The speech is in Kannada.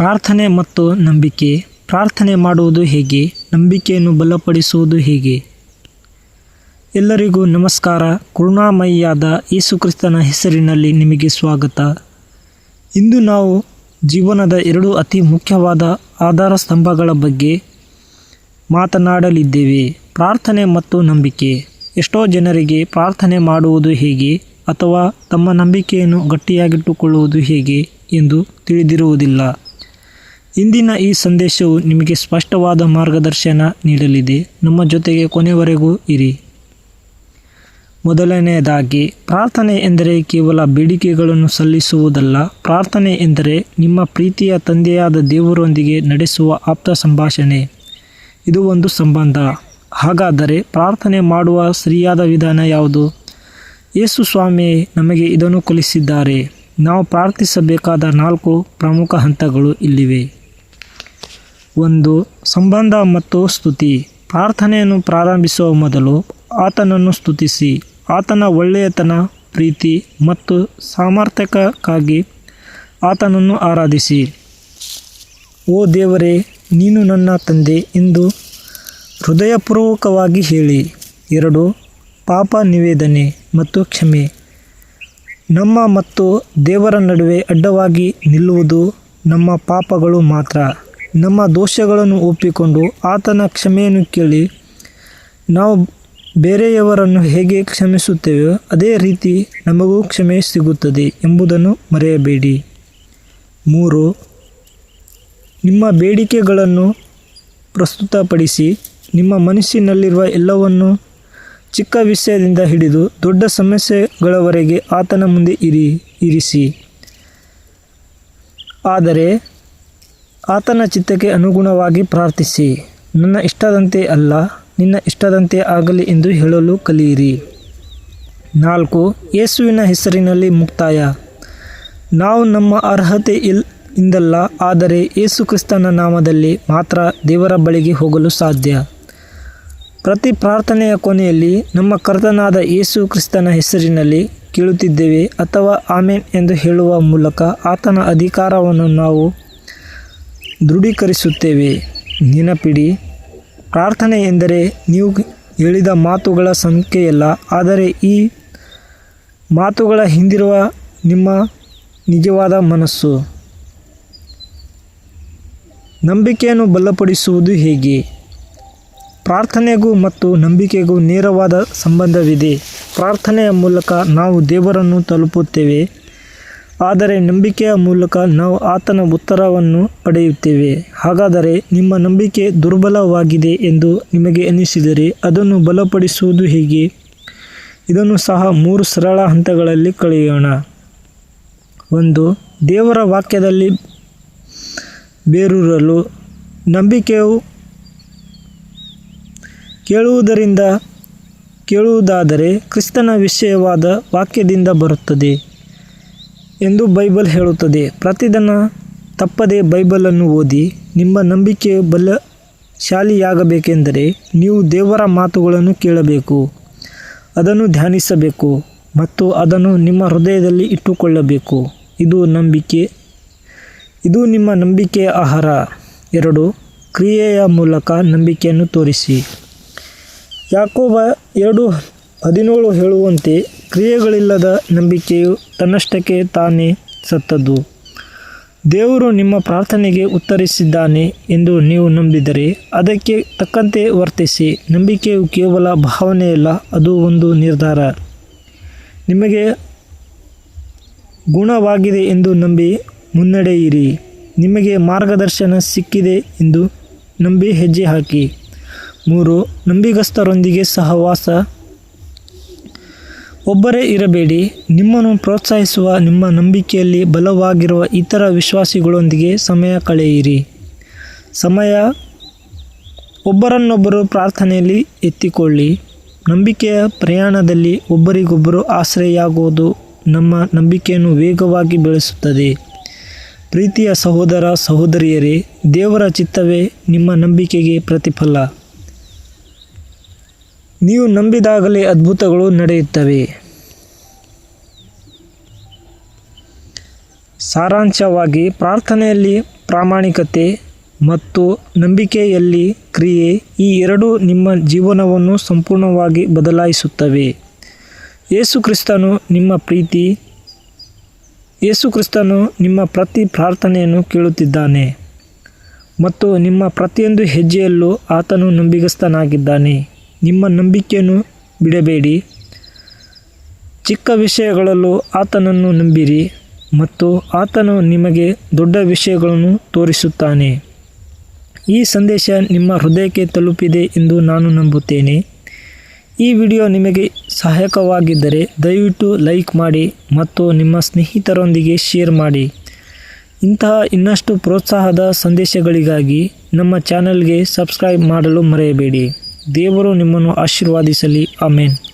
ಪ್ರಾರ್ಥನೆ ಮತ್ತು ನಂಬಿಕೆ. ಪ್ರಾರ್ಥನೆ ಮಾಡುವುದು ಹೇಗೆ? ನಂಬಿಕೆಯನ್ನು ಬಲಪಡಿಸುವುದು ಹೇಗೆ? ಎಲ್ಲರಿಗೂ ನಮಸ್ಕಾರ. ಕರುಣಾಮಯಿಯಾದ ಯೇಸುಕ್ರಿಸ್ತನ ಹೆಸರಿನಲ್ಲಿ ನಿಮಗೆ ಸ್ವಾಗತ. ಇಂದು ನಾವು ಜೀವನದ ಎರಡು ಅತಿ ಮುಖ್ಯವಾದ ಆಧಾರ ಸ್ತಂಭಗಳ ಬಗ್ಗೆ ಮಾತನಾಡಲಿದ್ದೇವೆ. ಪ್ರಾರ್ಥನೆ ಮತ್ತು ನಂಬಿಕೆ. ಎಷ್ಟೋ ಜನರಿಗೆ ಪ್ರಾರ್ಥನೆ ಮಾಡುವುದು ಹೇಗೆ ಅಥವಾ ತಮ್ಮ ನಂಬಿಕೆಯನ್ನು ಗಟ್ಟಿಯಾಗಿಟ್ಟುಕೊಳ್ಳುವುದು ಹೇಗೆ ಎಂದು ತಿಳಿದಿರುವುದಿಲ್ಲ. ಇಂದಿನ ಈ ಸಂದೇಶವು ನಿಮಗೆ ಸ್ಪಷ್ಟವಾದ ಮಾರ್ಗದರ್ಶನ ನೀಡಲಿದೆ. ನಮ್ಮ ಜೊತೆಗೆ ಕೊನೆವರೆಗೂ ಇರಿ. ಮೊದಲನೆಯದಾಗಿ, ಪ್ರಾರ್ಥನೆ ಎಂದರೆ ಕೇವಲ ಬೇಡಿಕೆಗಳನ್ನು ಸಲ್ಲಿಸುವುದಲ್ಲ. ಪ್ರಾರ್ಥನೆ ಎಂದರೆ ನಿಮ್ಮ ಪ್ರೀತಿಯ ತಂದೆಯಾದ ದೇವರೊಂದಿಗೆ ನಡೆಸುವ ಆಪ್ತ ಸಂಭಾಷಣೆ. ಇದು ಒಂದು ಸಂಬಂಧ. ಹಾಗಾದರೆ ಪ್ರಾರ್ಥನೆ ಮಾಡುವ ಸರಿಯಾದ ವಿಧಾನ ಯಾವುದು? ಯೇಸು ಸ್ವಾಮಿ ನಮಗೆ ಇದನ್ನು ಕಲಿಸಿದ್ದಾರೆ. ನಾವು ಪ್ರಾರ್ಥಿಸಬೇಕಾದ ನಾಲ್ಕು ಪ್ರಮುಖ ಹಂತಗಳು ಇಲ್ಲಿವೆ. ಒಂದು ಸಂಬಂಧ ಮತ್ತು ಸ್ತುತಿ. ಪ್ರಾರ್ಥನೆಯನ್ನು ಪ್ರಾರಂಭಿಸುವ ಮೊದಲು ಆತನನ್ನು ಸ್ತುತಿಸಿ. ಆತನ ಒಳ್ಳೆಯತನ, ಪ್ರೀತಿ ಮತ್ತು ಸಾಮರ್ಥ್ಯಕ್ಕಾಗಿ ಆತನನ್ನು ಆರಾಧಿಸಿ. ಓ ದೇವರೇ, ನೀನು ನನ್ನ ತಂದೆ ಎಂದು ಹೃದಯಪೂರ್ವಕವಾಗಿ ಹೇಳಿ. ಎರಡು, ಪಾಪ ನಿವೇದನೆ ಮತ್ತು ಕ್ಷಮೆ. ನಮ್ಮ ಮತ್ತು ದೇವರ ನಡುವೆ ಅಡ್ಡವಾಗಿ ನಿಲ್ಲುವುದು ನಮ್ಮ ಪಾಪಗಳು ಮಾತ್ರ. ನಮ್ಮ ದೋಷಗಳನ್ನು ಒಪ್ಪಿಕೊಂಡು ಆತನ ಕ್ಷಮೆಯನ್ನು ಕೇಳಿ, ನಾವು ಬೇರೆಯವರನ್ನು ಹೇಗೆ ಕ್ಷಮಿಸುತ್ತೇವೆಯೋ ಅದೇ ರೀತಿ ನಮಗೂ ಕ್ಷಮೆ ಸಿಗುತ್ತದೆ ಎಂಬುದನ್ನು ಮರೆಯಬೇಡಿ. ಮೂರು, ನಿಮ್ಮ ಬೇಡಿಕೆಗಳನ್ನು ಪ್ರಸ್ತುತಪಡಿಸಿ, ನಿಮ್ಮ ಮನಸ್ಸಿನಲ್ಲಿರುವ ಎಲ್ಲವನ್ನು ಚಿಕ್ಕ ವಿಷಯದಿಂದ ಹಿಡಿದು ದೊಡ್ಡ ಸಮಸ್ಯೆಗಳವರೆಗೆ ಆತನ ಮುಂದೆ ಇರಿ, ಇರಿಸಿ. ಆದರೆ ಆತನ ಚಿತ್ತಕ್ಕೆ ಅನುಗುಣವಾಗಿ ಪ್ರಾರ್ಥಿಸಿ, ನನ್ನ ಇಷ್ಟದಂತೆ ಅಲ್ಲ, ನಿನ್ನ ಇಷ್ಟದಂತೆ ಆಗಲಿ ಎಂದು ಹೇಳಲು ಕಲಿಯಿರಿ. ನಾಲ್ಕು, ಯೇಸುವಿನ ಹೆಸರಿನಲ್ಲಿ ಮುಕ್ತಾಯ. ನಾವು ನಮ್ಮ ಅರ್ಹತೆ ಇಲ್, ಇಂದಲ್ಲ, ಆದರೆ ಯೇಸು ಕ್ರಿಸ್ತನ ನಾಮದಲ್ಲಿ ಮಾತ್ರ ದೇವರ ಬಳಿಗೆ ಹೋಗಲು ಸಾಧ್ಯ. ಪ್ರತಿ ಪ್ರಾರ್ಥನೆಯ ಕೊನೆಯಲ್ಲಿ ನಮ್ಮ ಕರ್ತನಾದ ಯೇಸು ಕ್ರಿಸ್ತನ ಹೆಸರಿನಲ್ಲಿ ಕೇಳುತ್ತಿದ್ದೇವೆ ಅಥವಾ ಆಮೇನ್ ಎಂದು ಹೇಳುವ ಮೂಲಕ ಆತನ ಅಧಿಕಾರವನ್ನು ನಾವು ದೃಢೀಕರಿಸುತ್ತೇವೆ. ನೆನಪಿಡಿ, ಪ್ರಾರ್ಥನೆ ಎಂದರೆ ನೀವು ಹೇಳಿದ ಮಾತುಗಳ ಸಂಖ್ಯೆಯಲ್ಲ, ಆದರೆ ಈ ಮಾತುಗಳ ಹಿಂದಿರುವ ನಿಮ್ಮ ನಿಜವಾದ ಮನಸ್ಸು. ನಂಬಿಕೆಯನ್ನು ಬಲಪಡಿಸುವುದು ಹೇಗೆ? ಪ್ರಾರ್ಥನೆಗೂ ಮತ್ತು ನಂಬಿಕೆಗೂ ನೇರವಾದ ಸಂಬಂಧವಿದೆ. ಪ್ರಾರ್ಥನೆಯ ಮೂಲಕ ನಾವು ದೇವರನ್ನು ತಲುಪುತ್ತೇವೆ. ಆದರೆ ನಂಬಿಕೆಯ ಮೂಲಕ ನಾವು ಆತನ ಉತ್ತರವನ್ನು ಪಡೆಯುತ್ತೇವೆ. ಹಾಗಾದರೆ ನಿಮ್ಮ ನಂಬಿಕೆ ದುರ್ಬಲವಾಗಿದೆ ಎಂದು ನಿಮಗೆ ಅನಿಸಿದರೆ ಅದನ್ನು ಬಲಪಡಿಸುವುದು ಹೇಗೆ? ಇದನ್ನು ಸಹ ಮೂರು ಸರಳ ಹಂತಗಳಲ್ಲಿ ಕಳೆಯೋಣ. ಒಂದು, ದೇವರ ವಾಕ್ಯದಲ್ಲಿ ಬೇರೂರಲು. ನಂಬಿಕೆಯು ಕೇಳುವುದರಿಂದ ಕೇಳುವುದಾದರೆ ಕ್ರಿಸ್ತನ ವಿಷಯವಾದ ವಾಕ್ಯದಿಂದ ಬರುತ್ತದೆ. ಎಂದು ಬೈಬಲ್ ಹೇಳುತ್ತದೆ. ಪ್ರತಿದಿನ ತಪ್ಪದೆ ಬೈಬಲನ್ನು ಓದಿ ನಿಮ್ಮ ನಂಬಿಕೆ ಬಲಶಾಲಿಯಾಗಬೇಕೆಂದರೆ ನೀವು ದೇವರ ಮಾತುಗಳನ್ನು ಕೇಳಬೇಕು, ಅದನ್ನು ಧ್ಯಾನಿಸಬೇಕು ಮತ್ತು ಅದನ್ನು ನಿಮ್ಮ ಹೃದಯದಲ್ಲಿ ಇಟ್ಟುಕೊಳ್ಳಬೇಕು. ಇದು ನಂಬಿಕೆ, ಇದು ನಿಮ್ಮ ನಂಬಿಕೆಯ ಆಹಾರ. ಎರಡು, ಕ್ರಿಯೆಯ ಮೂಲಕ ನಂಬಿಕೆಯನ್ನು ತೋರಿಸಿ. ಯಾಕೋಬ ಎರಡು ಹದಿನೇಳು ಹೇಳುವಂತೆ ಕ್ರಿಯೆಗಳಿಲ್ಲದ ನಂಬಿಕೆಯು ತನ್ನಷ್ಟಕ್ಕೆ ತಾನೇ ಸತ್ತದ್ದು. ದೇವರು ನಿಮ್ಮ ಪ್ರಾರ್ಥನೆಗೆ ಉತ್ತರಿಸಿದ್ದಾನೆ ಎಂದು ನೀವು ನಂಬಿದರೆ ಅದಕ್ಕೆ ತಕ್ಕಂತೆ ವರ್ತಿಸಿ. ನಂಬಿಕೆಯು ಕೇವಲ ಭಾವನೆಯಲ್ಲ, ಅದು ಒಂದು ನಿರ್ಧಾರ. ನಿಮಗೆ ಗುಣವಾಗಿದೆ ಎಂದು ನಂಬಿ ಮುನ್ನಡೆಯಿರಿ. ನಿಮಗೆ ಮಾರ್ಗದರ್ಶನ ಸಿಕ್ಕಿದೆ ಎಂದು ನಂಬಿ ಹೆಜ್ಜೆ ಹಾಕಿ. ಮೂರು, ನಂಬಿಗಸ್ತರೊಂದಿಗೆ ಸಹವಾಸ ಒಬ್ಬರೇ ಇರಬೇಡಿ. ನಿಮ್ಮನ್ನು ಪ್ರೋತ್ಸಾಹಿಸುವ, ನಿಮ್ಮ ನಂಬಿಕೆಯಲ್ಲಿ ಬಲವಾಗಿರುವ ಇತರ ವಿಶ್ವಾಸಿಗಳೊಂದಿಗೆ ಸಮಯ ಕಳೆಯಿರಿ. ಸಮಯ ಒಬ್ಬರನ್ನೊಬ್ಬರು ಪ್ರಾರ್ಥನೆಯಲ್ಲಿ ಎತ್ತಿಕೊಳ್ಳಿ. ನಂಬಿಕೆಯ ಪ್ರಯಾಣದಲ್ಲಿ ಒಬ್ಬರಿಗೊಬ್ಬರು ಆಶ್ರಯಾಗುವುದು ನಮ್ಮ ನಂಬಿಕೆಯನ್ನು ವೇಗವಾಗಿ ಬೆಳೆಸುತ್ತದೆ. ಪ್ರೀತಿಯ ಸಹೋದರ, ಸಹೋದರಿಯರೇ, ದೇವರ ಚಿತ್ತವೇ ನಿಮ್ಮ ನಂಬಿಕೆಗೆ ಪ್ರತಿಫಲ. ನೀವು ನಂಬಿದಾಗಲೇ ಅದ್ಭುತಗಳು ನಡೆಯುತ್ತವೆ. ಸಾರಾಂಶವಾಗಿ ಪ್ರಾರ್ಥನೆಯಲ್ಲಿ ಪ್ರಾಮಾಣಿಕತೆ ಮತ್ತು ನಂಬಿಕೆಯಲ್ಲಿ ಕ್ರಿಯೆ ಈ ಎರಡೂ ನಿಮ್ಮ ಜೀವನವನ್ನು ಸಂಪೂರ್ಣವಾಗಿ ಬದಲಾಯಿಸುತ್ತವೆ. ಯೇಸು ಕ್ರಿಸ್ತನು ನಿಮ್ಮ ಪ್ರೀತಿ, ಯೇಸು ಕ್ರಿಸ್ತನು ನಿಮ್ಮ ಪ್ರತಿ ಪ್ರಾರ್ಥನೆಯನ್ನು ಕೇಳುತ್ತಿದ್ದಾನೆ ಮತ್ತು ನಿಮ್ಮ ಪ್ರತಿಯೊಂದು ಹೆಜ್ಜೆಯಲ್ಲೂ ಆತನು ನಂಬಿಗಸ್ತನಾಗಿದ್ದಾನೆ. ನಿಮ್ಮ ನಂಬಿಕೆಯನ್ನು ಬಿಡಬೇಡಿ. ಚಿಕ್ಕ ವಿಷಯಗಳಲ್ಲೂ ಆತನನ್ನು ನಂಬಿರಿ. ಮತ್ತು ಆತನು ನಿಮಗೆ ದೊಡ್ಡ ವಿಷಯಗಳನ್ನು ತೋರಿಸುತ್ತಾನೆ. ಈ ಸಂದೇಶ ನಿಮ್ಮ ಹೃದಯಕ್ಕೆ ತಲುಪಿದೆ ಎಂದು ನಾನು ನಂಬುತ್ತೇನೆ. ಈ ವಿಡಿಯೋ ನಿಮಗೆ ಸಹಾಯಕವಾಗಿದ್ದರೆ ದಯವಿಟ್ಟು ಲೈಕ್ ಮಾಡಿ ಮತ್ತು ನಿಮ್ಮ ಸ್ನೇಹಿತರೊಂದಿಗೆ ಶೇರ್ ಮಾಡಿ. ಇಂತಹ ಇನ್ನಷ್ಟು ಪ್ರೋತ್ಸಾಹದ ಸಂದೇಶಗಳಿಗಾಗಿ ನಮ್ಮ ಚಾನಲ್ಗೆ ಸಬ್ಸ್ಕ್ರೈಬ್ ಮಾಡಲು ಮರೆಯಬೇಡಿ. ದೇವರು ನಿಮ್ಮನ್ನು ಆಶೀರ್ವಾದಿಸಲಿ. ಆಮೇನ್.